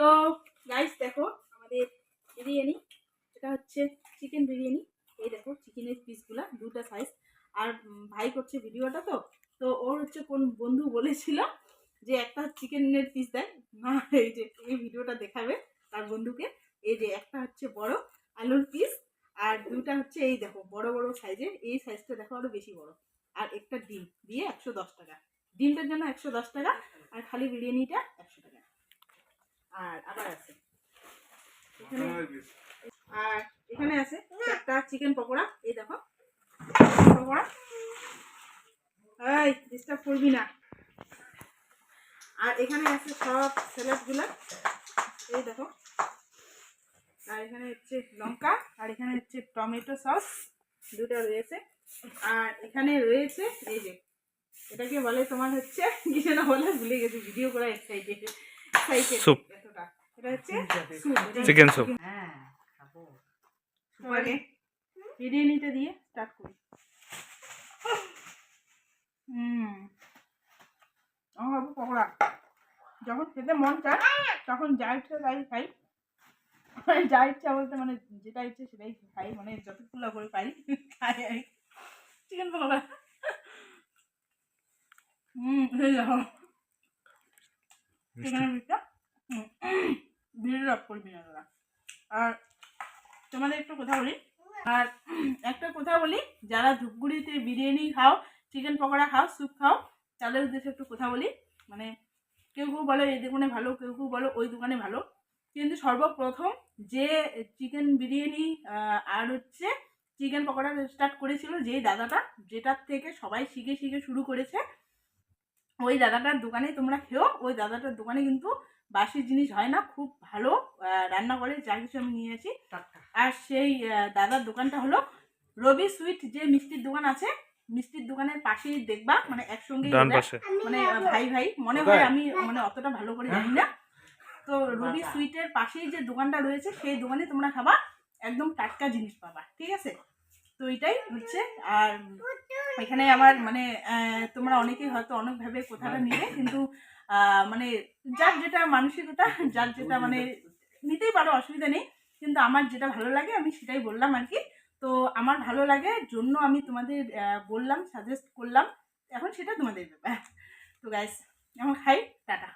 তো গাইস দেখো আমাদের বিরিয়ানি। এটা হচ্ছে চিকেন বিরিয়ানি। এই দেখো চিকেনের পিসগুলা দুটা সাইজ আর ভাই করছে ভিডিওটা তো। তো ওর হচ্ছে কোন বন্ধু বলেছিল যে একটা চিকেনের পিস দেয়। না এই যে, এই ভিডিওটা দেখাবে তার বন্ধুকে। এই যে, একটা হচ্ছে বড় আলুর পিস আর দুটা হচ্ছে এই দেখো, বড় বড় সাইজের এই সাইজটা দেখো আরও বেশি বড়। আর একটা ডিম দিয়ে একশো দশ টাকা। ডিমটার জন্য একশো দশ টাকা আর খালি বিরিয়ানিটা একশো টাকা। আর আবার আছে। এখানে? আর এখানে আছে একটা চিকেন পকোড়া। এই দেখো। পকোড়া। এই ডিস্টার্ব করবি না। আর এখানে আছে সব স্যালাডগুলো এই দেখো। আর এখানে হচ্ছে লঙ্কা আর এখানে হচ্ছে টমেটো সস। দুটো রয়েছে। আর এখানে রয়েছে এই যে এটাকে বলে তোমার হচ্ছে কি যেন বলে ভুলে গেছি ভিডিও করা এক্সাইটেড এটা চিকেন স্যুপ হ্যাঁ বিরিয়ানিটা দিয়ে স্টার্ট করি। হুম। আমার পকোড়া। যখন খেতে মন চায় তখন যা ইচ্ছা তাই খাই। মানে যা ইচ্ছা বলতে মানে যেটা ইচ্ছে সেটাই খাই। মানে যতগুলো করে পাই খাই আমি চিকেন পকোড়া হুম এই দেখো চিকেনের পিসটা ভিড় অফ করবি না দাদা। আর তোমাদের একটু কথা বলি। আর একটা কথা বলি, যারা ধূপগুড়িতে বিরিয়ানি খাও চিকেন পকোড়া খাও স্যুপ খাও, তাদের উদ্দেশ্যে একটু কথা বলি। মানে কেউ কেউ বলে এই দোকানে ভালো, কেউ কেউ বলো ওই দোকানে ভালো। কিন্তু সর্বপ্রথম যে চিকেন বিরিয়ানি আর হচ্ছে চিকেন পকোড়া স্টার্ট করেছিল, যেই দাদাটা, যেটার থেকে সবাই শিখে শিখে শুরু করেছে ওই দাদাটার দোকানে তোমরা খেও ওই দাদাটার দোকানে কিন্তু বাসি জিনিস হয় না খুব ভালো রান্না করে যা কিছু আমি নিয়েছি টাটকা। আর সেই দাদার দোকানটা হলো রবি সুইট যে মিষ্টির দোকান আছে মিষ্টির দোকানের পাশেই দেখবা মানে একসঙ্গে মানে ভাই ভাই মনে হয় আমি মানে অতটা ভালো করে জানি না। তো রবি সুইটের পাশেই যে দোকানটা রয়েছে সেই দোকানে তোমরা খাবা একদম টাটকা জিনিস পাবা ঠিক আছে? তো এটাই হচ্ছে। আর এখানে আমার মানে তোমরা অনেকেই হয়তো অনেকভাবে কথাটা নিবে কিন্তু মানে যার যেটা মানসিকতা যার যেটা মানে নিতেই পারো অসুবিধা নেই। কিন্তু আমার যেটা ভালো লাগে আমি সেটাই বললাম আর কি। তো আমার ভালো লাগে জন্য আমি তোমাদের বললাম সাজেস্ট করলাম। এখন সেটা তোমাদের ব্যাপার। তো গাইস এখন খাই টাটা।